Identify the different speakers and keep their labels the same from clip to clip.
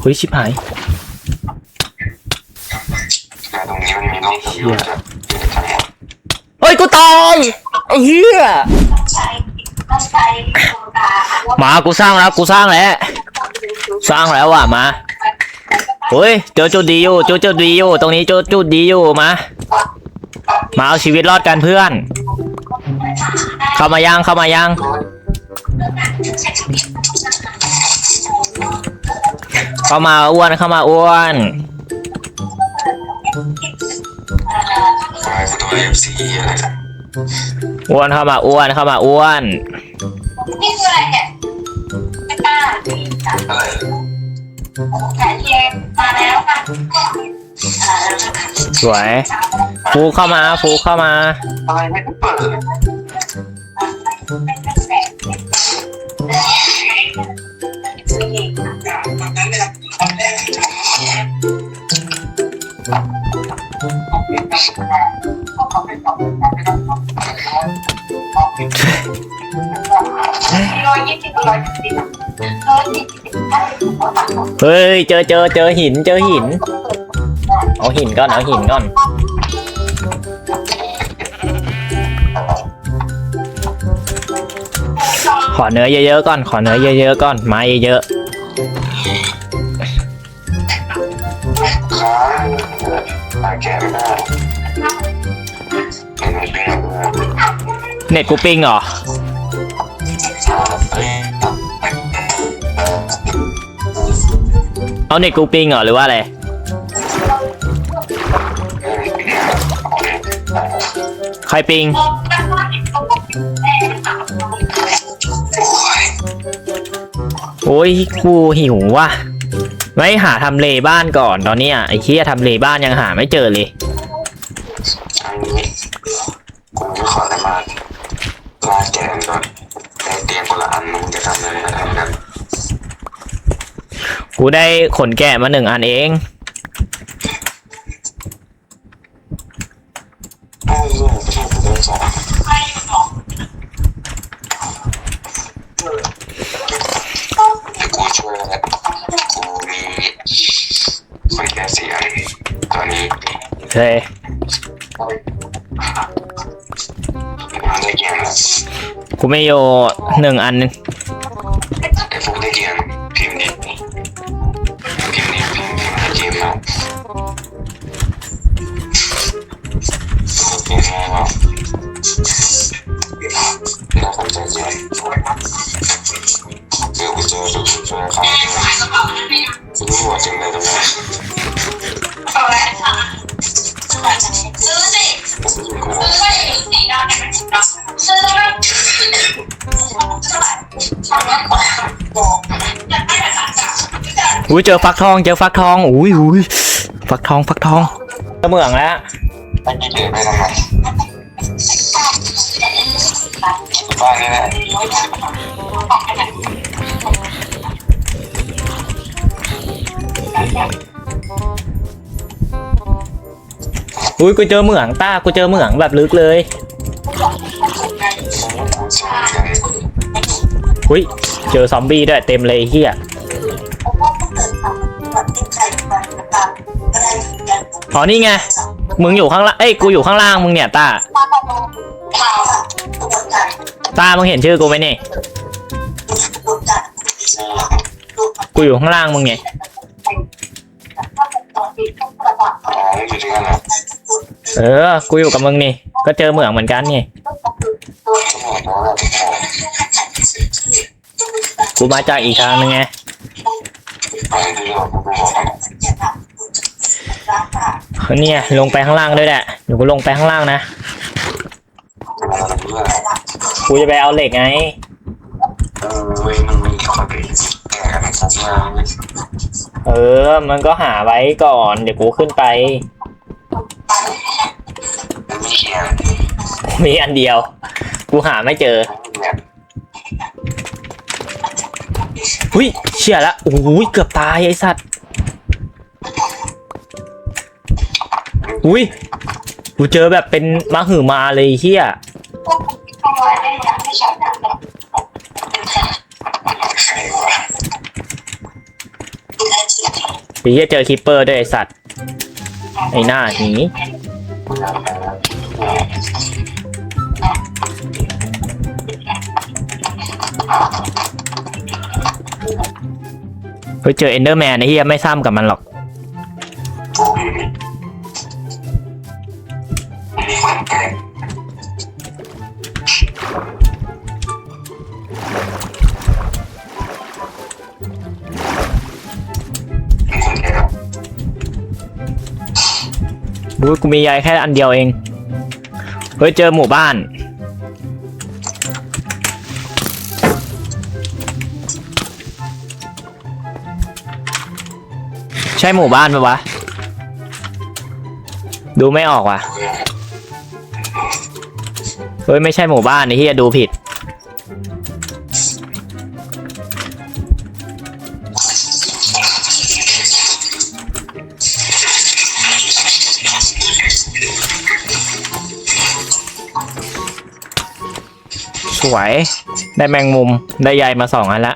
Speaker 1: เฮ้ยชิบหาย
Speaker 2: ตรงนี้มันมีรูปเยอะจะอยู่ในทั้งหมด
Speaker 1: เฮ้ยกูตายไอ้เหี้ยมากูสร้างแล้วกูสร้างแล้วสร้างแล้วว่ะมาเฮ้ยเจอจุดดีอยู่เจอจุดดีอยู่ตรงนี้เจอจุดดีอยู่มามาเอาชีวิตรอดกันเพื่อน เข้ามายังเข้ามายัง เข้ามาอ้วนเข้ามาอ้วน
Speaker 2: ไฟล์กูโดนเอฟซีอะไรสัก
Speaker 1: อ้วนเข้ามาอ้วนเข้ามาอ้วน
Speaker 3: นี่คืออะไรเนี่ยไม่กล้า
Speaker 2: อะไร
Speaker 3: แผนเทียนมาแล้วค่ะ
Speaker 1: สวยฟูเข้ามาฟูเข้ามา
Speaker 2: อะไรไม่เปิด
Speaker 1: เฮ้ย เจอเจอเจอหิน เจอหิน เอาหินก่อน เอาหินก่อน ขอเนื้อเยอะๆก่อน ขอเนื้อเยอะๆก่อน ไม้เยอะ
Speaker 2: เห็นไหมเป็นยังไง
Speaker 1: ๆเน็ตกูปิงเหรอ เอาเน็ตกูปิงเหรอหรือว่าอะไร ใครปิง โอ้ยกูหิวว่ะไว้หาทำเลบ้านก่อนตอนเนี้ยไอ้เคียทำเลบ้านยังหาไม่เจอเลย
Speaker 2: อันนี้กูจะขอมาลาแก กูได้
Speaker 1: ขนแกะมาหนึ่งอันเอง
Speaker 2: เดี๋ยวกูช่วยแล้วกูมีคนแก่สี่อันตอนนี้
Speaker 1: เฮ้ย
Speaker 2: มันได้เกมแล้ว
Speaker 1: กูไม่โยหนึ่งอัน
Speaker 2: แล้วน่าสนใจจริงเดี๋ยวกูเจอดูช่วยเขากูรู้ว่าจริงเลยตรงนี้
Speaker 3: ซื้อสิ
Speaker 2: กูยิงกู
Speaker 3: ซื้อไปสีดำซื้อไปเท่าไหร่สองร้อยกว่าอยากได้แบบสามสาม
Speaker 1: อุ้ยเจอฟักทองเจอฟักทองอุ้ยอุ้ยฟักทองฟักทองเจอเมืองแล้ว
Speaker 2: ไม่กินเลยไม่ทำไมบ้านนี้นะ
Speaker 1: อุ้ยกูเจอเหมืองต้ากูเจอเหมืองแบบลึกเลย
Speaker 2: อุ้
Speaker 1: ยเจอซอมบี้ด้วยเต็มเลยเฮียอ๋อนี่ไง มึงอยู่ข้างล่างเอ้ยกูอยู่ข้างล่างมึงเนี่ยตาตามึงเห็นชื่อกูไหมนี่กูอยู่ข้างล่างมึงไง
Speaker 2: อ๋อมึงอยู่ที่นั่นเอ
Speaker 1: อ กูอยู่กับมึงนี่ ก็เจอเหมืองเหมือนกันนี่
Speaker 2: สมอง
Speaker 1: กูมาจากอีกทางนึงไง เนี่ยลงไปข้างล่างด้วยแหละเดี๋ยวกูลงไปข้างล่างนะกูจะไปเอาเหล็กไง
Speaker 2: เอ
Speaker 1: อ มันก็หาไว้ก่อน เดี๋ยวกูขึ้นไป
Speaker 2: มี
Speaker 1: อันเดียว กูหาไม่เจอหุ้ยเชี่ยละโอ้ยเกือบตายไอสัตว์ อุ้ยกูเจอแบบเป็นมะหือมาเลยเฮีย
Speaker 2: ใครวะ
Speaker 1: เฮียเจอคิปเปอร์ด้วยไอสัตว์ ไอหน้าหนีเฮ้ยเจอเอนเดอร์แมนไอเฮียไม่ซ้ำกับมันหรอก บูกูมียายแค่อันเดียวเอง เฮ้ย เจอหมู่บ้าน ใช่หมู่บ้านปะวะ ดูไม่ออกว่ะ เฮ้ยไม่ใช่หมู่บ้านไอ้เฮียดูผิด สวย ได้แมงมุม ได้ใยมาสองอันละ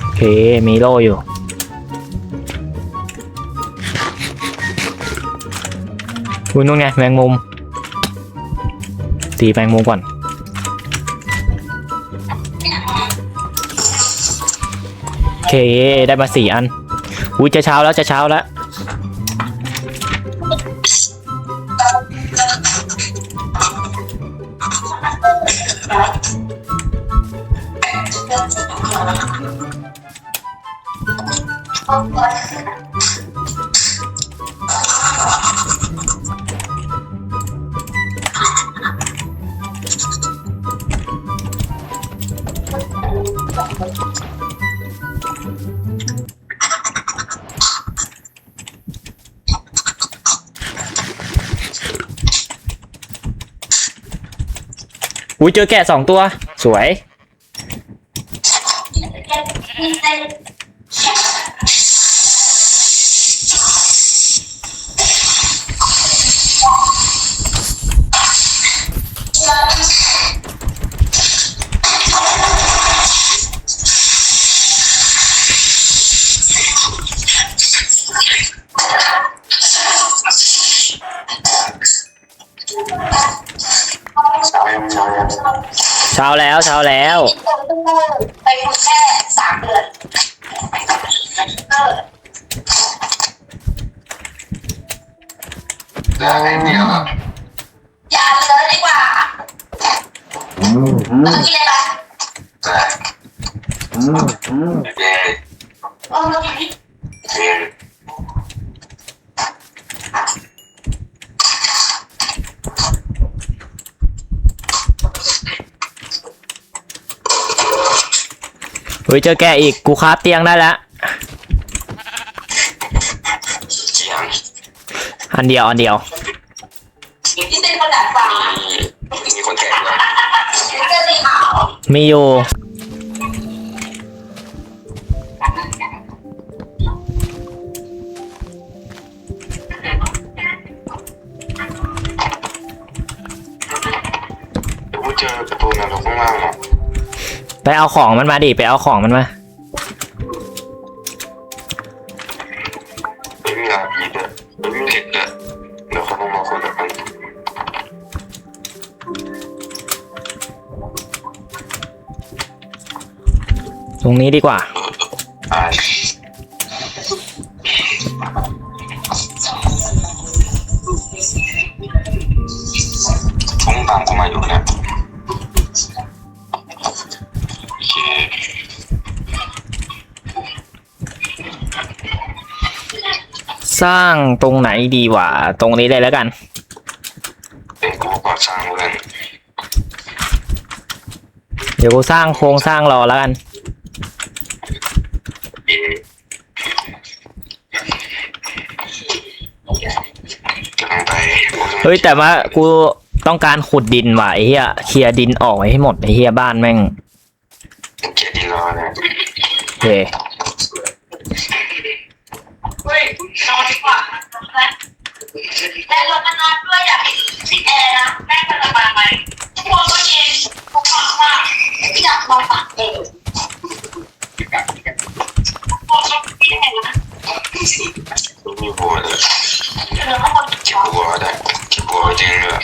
Speaker 1: โอเค มีโล่อยู่ อุ้ยนู่นไงแมงมุม ตีแมงมุมก่อน โอเค ได้มาสี่อัน อุ้ยจะเช้าแล้วจะเช้าแล้ว อุ้ยเจอแกะสองตัว สวย
Speaker 2: สา วยังสาวยัง
Speaker 1: เช้าแล้วเช้าแล้ว
Speaker 3: ไปพูดแค่สามเดือนเออ
Speaker 2: เลือไอ้เดียวอะ
Speaker 3: อย่าเลยดีกว่าแล้วกินอะไร
Speaker 2: แต่เย้
Speaker 3: เออ
Speaker 2: เย้
Speaker 1: ยเจอแกอีกกูคาฟเตียงได้แล้ว
Speaker 2: เจียง
Speaker 1: อันเดียวอันเดียว
Speaker 3: ที่เป็นคนดัดฟัง
Speaker 2: มีคนแก่ด้วย
Speaker 3: เสื้อสีขาว
Speaker 1: มีอยู่
Speaker 2: กูเจอประตูนรกข้างล่างอะ
Speaker 1: ไปเอาของมันมาดิ ไปเอาของมันมา
Speaker 2: ไม่มีอาพีด้วยไม่มีเห็ดด้วยเดี๋ยวเขาต้องมาคนละกัน
Speaker 1: ตรงนี้ดีกว่า
Speaker 2: ตาต้องตามกูมาอยู่นี่ย
Speaker 1: สร้างตรงไหนดีวะตรงนี้เลยแล้วกัน
Speaker 2: เป็นกูก่อสร้างเลย
Speaker 1: เดี๋ยวกูสร้างโครงสร้างรอแล้วกัน
Speaker 2: เย้กำลังไป
Speaker 1: เฮ้ยแต่ว่ากูต้องการขุดดินว่ะไอ้เหี้ยเคลียร์ดินออกไว้ให้หมดไอ้เหี้ยบ้านแม่ง
Speaker 2: เกียร์ดินรอเนี่ย
Speaker 1: โอเค
Speaker 3: เฮ้ยนอนดีกว่าและลงมานอนด้วยอยากให้ติดแอร์นะแม่จะสบายไหมทุกค
Speaker 2: นก็เย็นทุกคนว่าอยากนอนปากเออพวกเขาติดแอร์นะไม่มีบัวเลยบัวได้บัวจริงเลย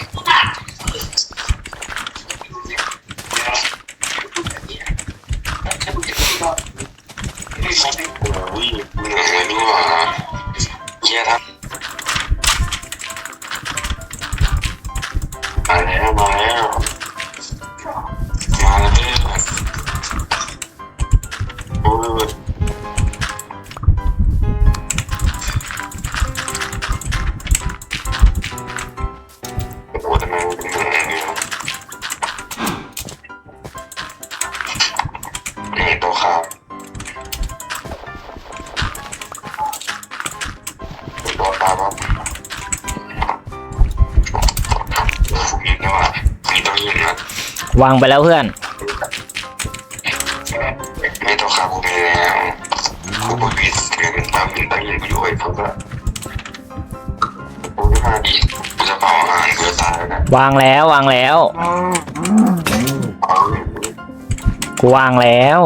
Speaker 2: วาง
Speaker 1: ไปแล้วเพื่อน
Speaker 2: ไม่ต้องขาผมมีแล้วผมก็วิสเรียนตามเป็นตั้งยินกูอยู่ไอ้พวกละกูจะมาดีกูจะเผาอาหารกูจะตายแล้วนะ
Speaker 1: วางแล้ววางแล้ว
Speaker 2: เอา
Speaker 1: กูวางแล้ว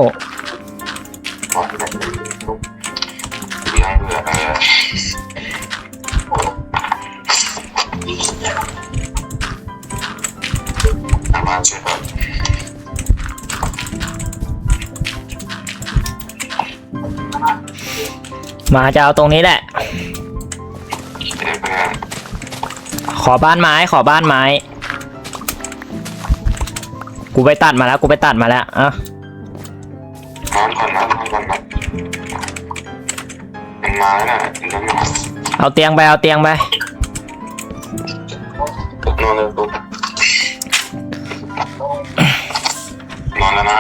Speaker 2: มา
Speaker 1: จะเอาตรงนี้แหละ ขอบ้านไม้ ขอบ้านไม้ กูไปตัดมาแล้ว กูไปตัดมาแล้วอะ
Speaker 2: นอนก่อนนะนอนก่อนนะมันมาแล้วนะมันะมา
Speaker 1: เอาเตียงไป เอาเตียงไป
Speaker 2: นอนเลยปุ๊บนอนแล้วนะ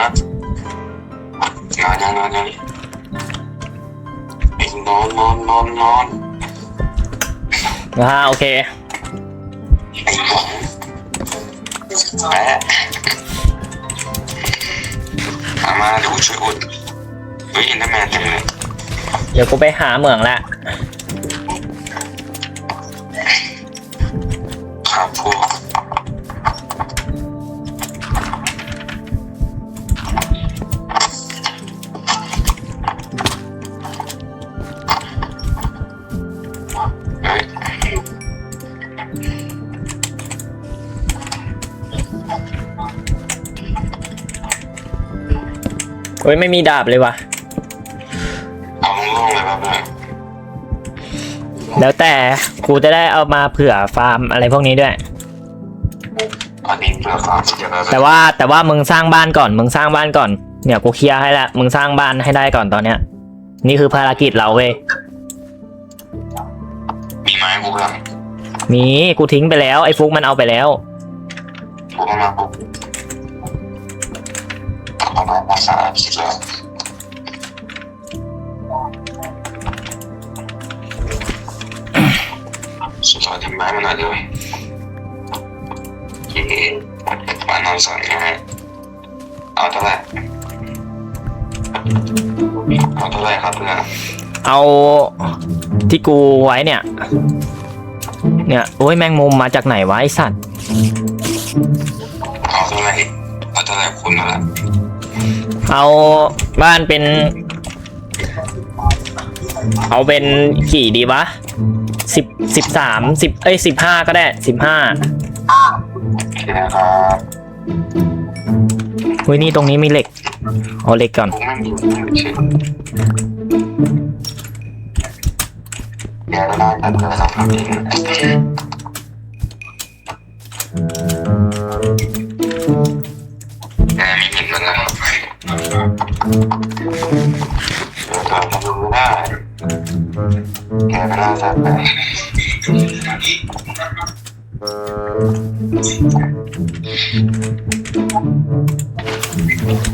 Speaker 2: นอนยังนอนยัง นอนนอนนอนนอน
Speaker 1: อ่าโอเค
Speaker 2: ไอ้หวังแปะมามาเดี๋ยวกูช่วยอุดเฮ้ยอินเตอร์แมนเต็มเลย
Speaker 1: เดี๋ยวกูไปหาเหมืองละ โอ้ยไม่มีดาบเลยว่ะ
Speaker 2: เอาโล่งๆเลยครับเพื่อน
Speaker 1: แล้วแต่กูจะได้เอามาเผื่อฟาร์มอะไรพวกนี้ด้วย
Speaker 2: อันนี้เปลือกความเยอะเลย
Speaker 1: แต่ว่าแต่ว่ามึงสร้างบ้านก่อนมึงสร้างบ้านก่อน เนี่ยกูเคลียร์ให้ละมึงสร้างบ้านให้ได้ก่อนตอนเนี้ย นี่คือภารกิจเราเว้ย
Speaker 2: มีไม้กูเพื่อน
Speaker 1: มีกูทิ้งไปแล้วไอ้ฟุกมันเอาไปแล้ว
Speaker 2: กูก็มาปุ๊บ เอาไม้มาสามสิบแล้วสุดท้ายทำไม้มันหน่อยด้วยเย่มานนอนสอนง่ายเอาเท่าไหร่เอาเท่าไหร่ครับเพื่อน
Speaker 1: เอาที่กูไว้เนี่ย เนี่ย โอ้ยแมงมุมมาจากไหนวะไอสัตว์
Speaker 2: เอาเท่าไหร่เอาเท่าไหร่คุณนั่นแหละ
Speaker 1: เอาบ้านเป็น เอาเป็นกี่ดีวะสิบสิบสามสิบเอ้ยสิบห้าก็ได้สิบห้า
Speaker 2: เคนะครับ
Speaker 1: เฮ้ยนี่ตรงนี้มีเหล็ก เอาเหล็กก่อน
Speaker 2: ผมไม่มีเช็คเดี๋ยวได้กันเลยสอ เดี๋ยวเธอทำไม่ได้แกไม่น่าสัตว์ไป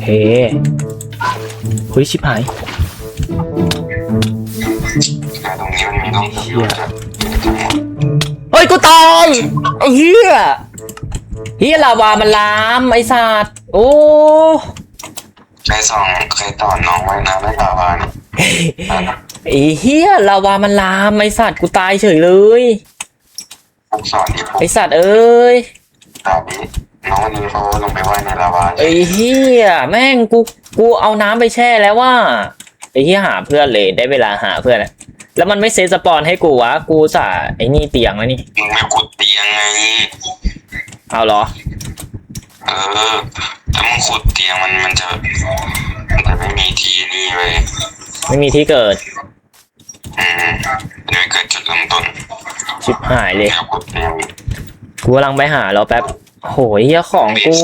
Speaker 1: เฮ้เฮ้ยชิบหาย
Speaker 2: แต่ตรงนี้มันมีต้องเที่ยวจะจะหมด
Speaker 1: เฮ้ยกูตายไอ้เหี้ยเหี้ยลาวามันลามไอ้สัตว์โอ้
Speaker 2: ใครส่องใครตอนน้องไว้นะไม่ตาบาน
Speaker 1: ไอ้เหี้ยลาวามันลามไอ้สัตว์กูตายเฉยเลย
Speaker 2: ผมสอนที่ผม
Speaker 1: ไอ้สัตว์เอ้ย
Speaker 2: ตาบีน้องวันนี้เขาลงไปว่ายในลาวา
Speaker 1: ไอ้เหี้ยแม่งกูกูเอาน้ำไปแช่แล้วว่าไอ้เหี้ยหาเพื่อนเลยได้เวลาหาเพื่อนแล้วแล้วมันไม่เซตสปอนให้กูวะกูสาไอ้นี่เตียงแล้วนี่
Speaker 2: มึงไม่ขุดเตียงไง
Speaker 1: เอาเหรอ
Speaker 2: เออ ถ้ามึงขุดเตียงมันมันจะมันจะไม่มีทีนี่เลย
Speaker 1: ไม่มีที่เกิด
Speaker 2: อืมมันไม่เกิดจุดเริ่มต้น
Speaker 1: ชิบหายเลย
Speaker 2: แล้วขุดเตียง
Speaker 1: กูกำลังไปหาแล้วแป๊บโหยเหี้ยของกู